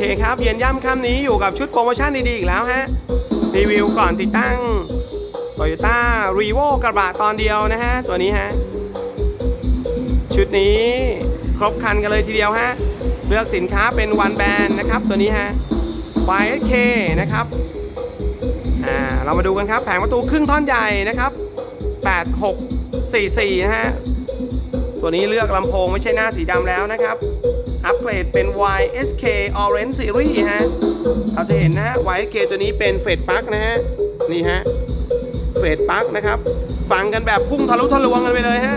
เคครับ เย็นย่ำค่ำนี้อยู่กับชุดโปรโมชั่นดี ๆ อีกแล้วฮะ รีวิวก่อนติดตั้ง Toyota r e v o กระบะตอนเดียวนะฮะ ตัวนี้ฮะ ชุดนี้ครบคันกันเลยทีเดียวฮะ เลือกสินค้าเป็นวันแบรนด์นะครับ ตัวนี้ฮะ YSK นะครับอ่าเรามาดูกันครับ แผงประตูครึ่งท่อนใหญ่นะครับ 8644 นะฮะ ตัวนี้เลือกลำโพงไม่ใช่หน้าสีดำแล้วนะครับ อัปเกรดเป็น YSK Orange Series ฮะเราจะเห็นนะฮะ YSK ตัวนี้เป็นเฟดปลั๊กนะฮะ นี่ฮะ เฟดปลั๊กนะครับ ฟังกันแบบพุ่งทะลุทะลวงกันไปเลยฮะ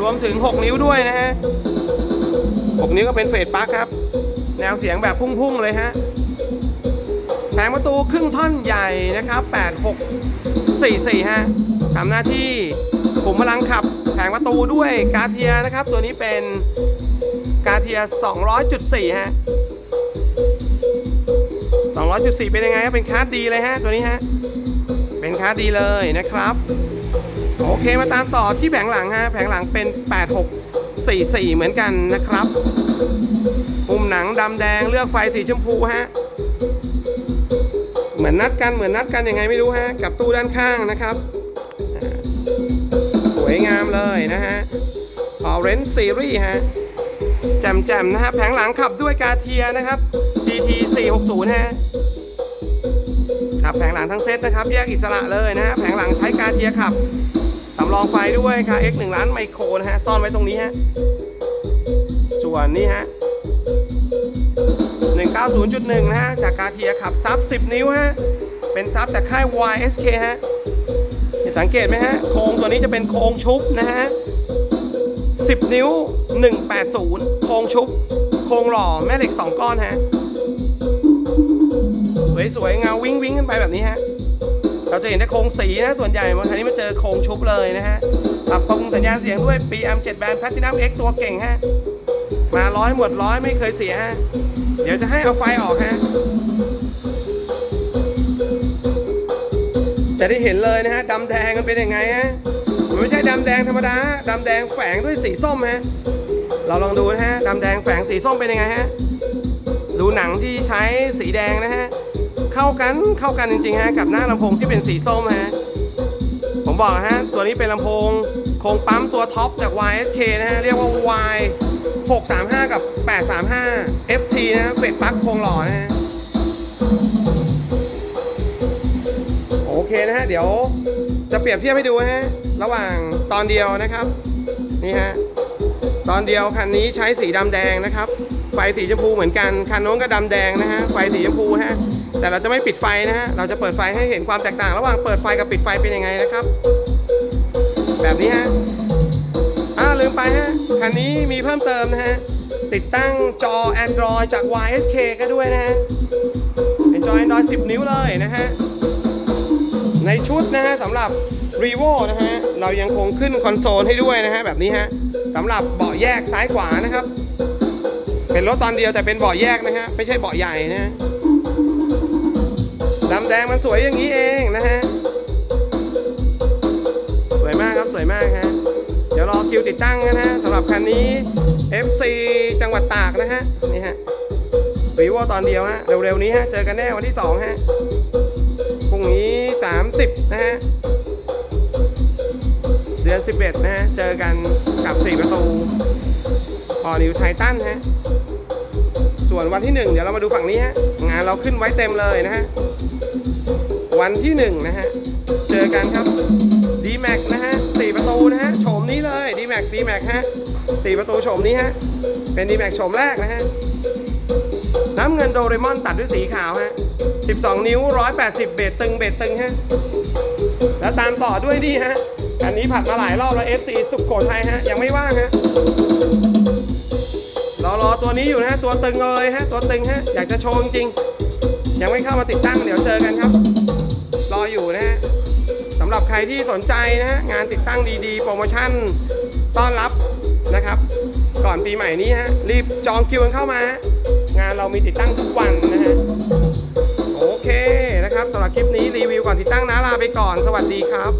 รวมถึง 6 นิ้วด้วยนะฮะ 6 นิ้วก็เป็นเฟดปลั๊กครับ แนวเสียงแบบพุ่งๆเลยฮะแผงประตูครึ่งท่อนใหญ่นะครับ 8644 ฮะทำหน้าที่ขุมพลังขับแผงประตูด้วยกาเทียนะครับ ตัวนี้เป็น กาเทีย 200.4 ฮะ 200.4 เป็นยังไงครับเป็นคาร์ดดีเลยฮะ ตัวนี้ฮะ เป็นคาร์ดดีเลยนะครับ โอเคมาตามต่อที่แผงหลังฮะ แผงหลังเป็น 8644 เหมือนกันนะครับ ปุ่มหนังดำแดงเลือกไฟสีชมพูฮะ เหมือนนัดกันเหมือนนัดกันยังไงไม่รู้ฮะ กับตู้ด้านข้างนะครับสวยงามเลยนะฮะ Orange Series ฮะ แจ่มๆนะฮะแผงหลังขับด้วยกาเทียนะครับ GT 460ฮะขับแผงหลังทั้งเซตนะครับ แยกอิสระเลยนะฮะแผงหลังใช้กาเทียขับสำรองไฟด้วยค่ะ X 1ล้านไมโครนะฮะซ่อนไว้ตรงนี้ฮะส่วนนี้ฮะ190.1นะฮะจากกาเทียขับซับ 10 นิ้วฮะเป็นซับจากค่าย YSK ฮะสังเกตไหมฮะโครงตัวนี้จะเป็นโครงชุบนะฮะ10 นิ้ว 180 โครงชุบ โครงหล่อแม่เหล็ก 2 ก้อนฮะ สวยๆเงาวิ่งวิ่งขึ้นไปแบบนี้ฮะ เราจะเห็นแต่โครงสีนะ ส่วนใหญ่มาครั้นี้มาเจอโครงชุบเลยนะฮะปรับปรุงสัญญาณเสียงด้วย PM7 Band Platinum X ตัวเก่งฮะ มาร้อยหมดร้อยไม่เคยเสียฮะ เดี๋ยวจะให้เอาไฟออกฮะจะได้เห็นเลยนะฮะดำแดงมันเป็นยังไงฮะมันไม่ใช่ดำแดงธรรมดาดำแดงแฝงด้วยสีส้มฮะ เราลองดูนะฮะดำแดงแฝงสีส้มเป็นยังไงฮะดูหนังที่ใช้สีแดงนะฮะเข้ากันเข้ากันจริงๆฮะกับหน้าลำโพงที่เป็นสีส้มฮะผมบอกฮะตัวนี้เป็นลำโพงโครงปั๊มตัวท็อปจาก YSK นะฮะเรียกว่า Y 635 กับ 835 FT นะฮะเฟดปลั๊กโครงหล่อนะฮะโอเคนะฮะเดี๋ยวจะเปรียบเทียบให้ดูฮะระหว่างตอนเดียวนะครับนี่ฮะ ตอนเดียวคันนี้ใช้สีดำแดงนะครับ ไฟสีชมพูเหมือนกัน คันโน้นก็ดำแดงนะฮะ ไฟสีชมพูฮะ แต่เราจะไม่ปิดไฟนะฮะ เราจะเปิดไฟให้เห็นความแตกต่าง ระหว่างเปิดไฟกับปิดไฟเป็นยังไงนะครับ แบบนี้ฮะอ่าลืมไปฮะ คันนี้มีเพิ่มเติมนะฮะ ติดตั้งจอ Android จาก YSK ก็ด้วยนะฮะ เป็นจอ Android 10 นิ้วเลยนะฮะ ในชุดนะฮะสำหรับ r e v o นะฮะ เรายังคงขึ้นคอนโซลให้ด้วยนะฮะแบบนี้ฮะ สำหรับเบาะแยกซ้ายขวานะครับ เป็นรถตอนเดียวแต่เป็นเบาะแยกนะฮะไม่ใช่เบาะใหญ่นะฮะดำแดงมันสวยอย่างนี้เองนะฮะสวยมากครับสวยมากฮะเดี๋ยวรอคิวติดตั้งนะฮะสำหรับคันนี้ FC จังหวัดตากนะฮะนี่ฮะรีวตอนเดียวฮะเร็วๆนี้ฮะเจอกันแน่วันที่ 2 ฮะพรุ่งนี้ 30 นะฮะเดือน 11 นะฮะเจอกัน กับ4ประตูพอนิวไททันฮะ ส่วนวันที่1เดี๋ยวเรามาดูฝั่งนี้ฮะ งานเราขึ้นไว้เต็มเลยนะฮะ วันที่1นะฮะ เจอกันครับ d m a x นะฮะ4ประตูนะฮะ โฉมนี้เลย d m a x d m a x ฮะ4ประตูโฉมนี้ฮะ เป็น d m a x โฉมแรกนะฮะ น้ำเงินโดเรมอนตัดด้วยสีขาวฮะ12 นิ้ว 180 เบสตึง เบสตึงฮะ แล้วตามต่อด้วยนี่ฮะ อันนี้ผัดมาหลายรอบแล้ว FC สุขโขทัยฮะ ยังไม่ว่างฮะรอรอตัวนี้อยู่นะฮะตัวตึงเลยฮะ ตัวตึงฮะ อยากจะโชว์จริง ยังไม่เข้ามาติดตั้ง เดี๋ยวเจอกันครับ รออยู่นะฮะสำหรับใครที่สนใจนะฮะ งานติดตั้งดีๆ โปรโมชั่น ต้อนรับนะครับ ก่อนปีใหม่นี้ฮะ รีบจองคิวกันเข้ามาฮะ งานเรามีติดตั้งทุกวันนะฮะ โอเคนะครับสำหรับคลิปนี้รีวิวก่อนติดตั้งนะลาไปก่อน สวัสดีครับ